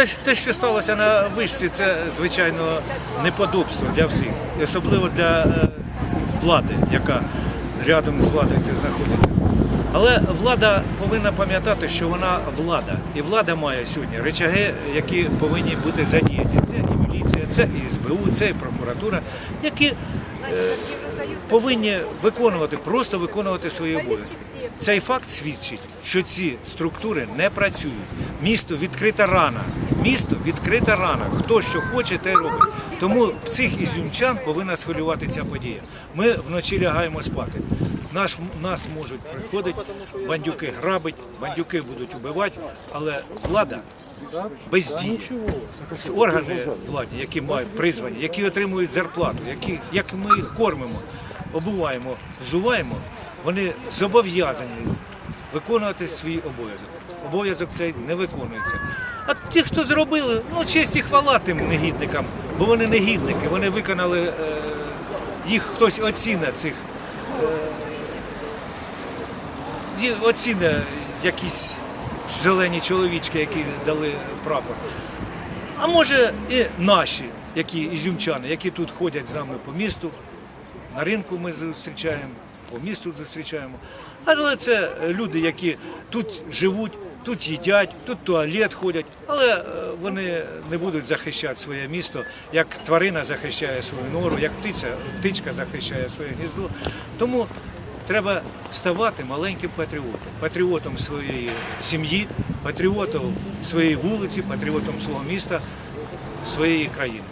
те, те, що сталося на вишці, це звичайно неподобство для всіх, особливо для е, влади, яка рядом з владою це знаходиться. Але влада повинна пам'ятати, що вона влада, і влада має сьогодні речаги, які повинні бути задіяні. І це і СБУ, це і прокуратура, які е, повинні виконувати, просто виконувати свої обов'язки. Цей факт свідчить, що ці структури не працюють. Місто відкрита рана. Місто відкрита рана. Хто що хоче, те робить. Тому в цих ізюмчан повинна схвилювати ця подія. Ми вночі лягаємо спати. Наш, нас можуть приходити, бандюки грабить, бандюки будуть убивати, але влада бездіє. Органи владні, які мають призвані, які отримують зарплату, які, як ми їх кормимо, обуваємо, взуваємо, вони зобов'язані виконувати свій обов'язок. Обов'язок цей не виконується. А ті, хто зробили, ну честь і хвала тим негідникам, бо вони негідники, вони виконали, е, їх хтось оціне цих і оціни якісь зелені чоловічки, які дали прапор. А може і наші, які ізюмчани, які тут ходять з нами по місту, на ринку ми зустрічаємо, по місту зустрічаємо. Але це люди, які тут живуть, тут їдять, тут туалет ходять, але е, вони не будуть захищати своє місто, як тварина захищає свою нору, як птиця, птичка захищає своє гніздо. Тому треба ставати маленьким патріотом, патріотом своєї сім'ї, патріотом своєї вулиці, патріотом свого міста, своєї країни.